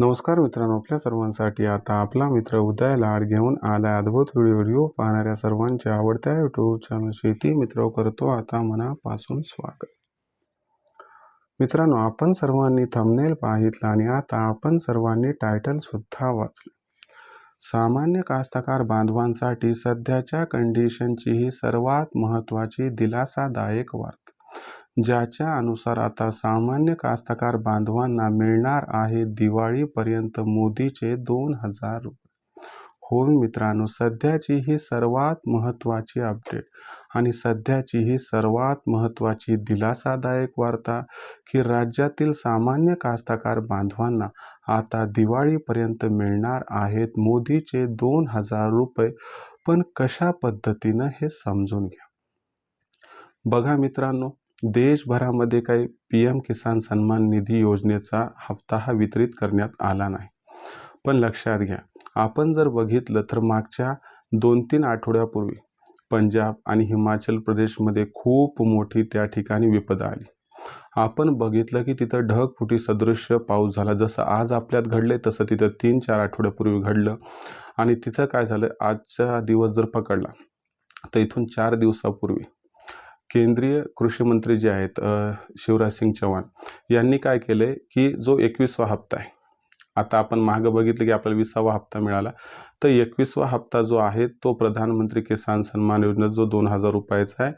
नमस्कार मित्रांनो आपल्या सर्वांसाठी आता आपला मित्र उदय लाड घेऊन आला अद्भुत व्हिडिओ पाहणाऱ्या सर्वांच्या आवडत्या यूट्यूब चॅनल शेती मित्र करतो आता मनापासून स्वागत. मित्रांनो आपण सर्वांनी थंबनेल पाहितला आणि आता आपण सर्वांनी टायटल सुद्धा वाचलं. सामान्य कास्तकार बांधवांसाठी सध्याच्या कंडिशनची ही सर्वात महत्त्वाची दिलासादायक वार्ता. ज्याच्या अनुसार आता सामान्य कास्तकार बांधवांना मिळणार आहे दिवाळीपर्यंत मोदीचे दोन हजार रुपये. होय मित्रांनो सध्याची ही सर्वात महत्त्वाची अपडेट आणि सध्याची ही सर्वात महत्त्वाची दिलासादायक वार्ता की राज्यातील सामान्य कास्तकार बांधवांना आता दिवाळीपर्यंत मिळणार आहेत मोदीचे दोन हजार रुपये. पण कशा पद्धतीनं हे समजून घ्या? बघा मित्रांनो देशभरामध्ये काही पी एम किसान सन्मान निधी योजनेचा हप्ता हा वितरित करण्यात आला नाही. पण लक्षात घ्या आपण जर बघितलं तर मागच्या दोन तीन आठवड्यापूर्वी पंजाब आणि हिमाचल प्रदेशमध्ये खूप मोठी त्या ठिकाणी विपदा आली. आपण बघितलं की तिथं ढगफुटी सदृश्य पाऊस झाला. जसं आज आपल्यात घडले तसं तिथं तीन चार आठवड्यापूर्वी घडलं. आणि तिथं काय झालं? आजचा दिवस जर पकडला तर इथून चार दिवसापूर्वी केंद्रीय कृषी मंत्री जे आहेत शिवराज सिंग चौहान यांनी काय केले की जो एकवीसवा हप्ता आहे आता आपण मागं बघितलं की आपल्याला विसावा हप्ता मिळाला तर एकवीसवा हप्ता जो आहे तो प्रधानमंत्री किसान सन्मान योजना जो दोन हजार रुपयाचा आहे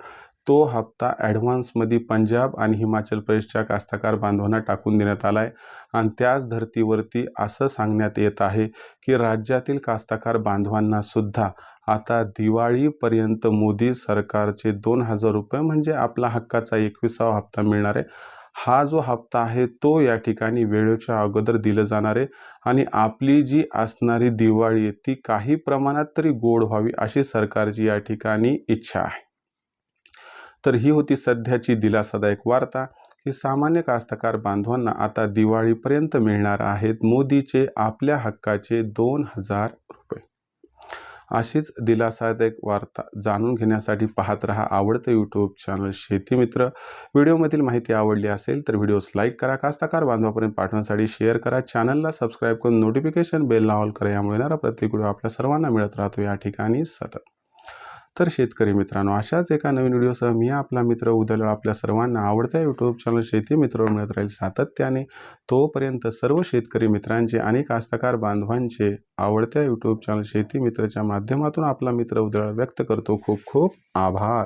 तो हप्ता ॲडव्हान्समध्ये पंजाब आणि हिमाचल प्रदेशच्या कास्तकार बांधवांना टाकून देण्यात आला आहे आणि त्याच धर्तीवरती असं सांगण्यात येत आहे की राज्यातील कास्तकार बांधवांना सुद्धा आता दिवाळीपर्यंत मोदी सरकारचे दोन हजार रुपये म्हणजे आपला हक्काचा एकविसावा हप्ता मिळणार आहे. हा जो हप्ता आहे तो या ठिकाणी वेळेच्या अगोदर दिलं जाणार आहे. आणि आपली जी असणारी दिवाळी आहे ती काही प्रमाणात तरी गोड व्हावी अशी सरकारची या ठिकाणी इच्छा आहे. तर ही होती सध्याची दिलासादायक वार्ता. की सामान्य कास्तकार बांधवांना आता दिवाळीपर्यंत मिळणार आहेत मोदीचे आपल्या हक्काचे दोन हजार रुपये. अशीच दिलासादायक वार्ता जाणून घेण्यासाठी पाहत रहा आवडतं यूट्यूब चॅनल शेती मित्र. व्हिडिओमधील माहिती आवडली असेल तर व्हिडिओस लाईक करा कास्तकार बांधवापर्यंत पाठवण्यासाठी शेअर करा चॅनलला सबस्क्राईब करून नोटिफिकेशन बेल ऑल करा यामुळे येणारा प्रत्येक व्हिडिओ आपल्या सर्वांना मिळत राहतो. या ठिकाणी सतत. तर शेतकरी मित्रांनो अशाच एका नवीन व्हिडिओसह मी आपला मित्र उदल आपल्या सर्वांना आवडत्या यूट्यूब चॅनल शेती मित्र मिळत राहील सातत्याने. तोपर्यंत सर्व शेतकरी मित्रांचे आणि कास्तकार बांधवांचे आवडत्या यूट्यूब चॅनल शेती मित्रच्या माध्यमातून आपला मित्र उदळ व्यक्त करतो. खूप खूप आभार.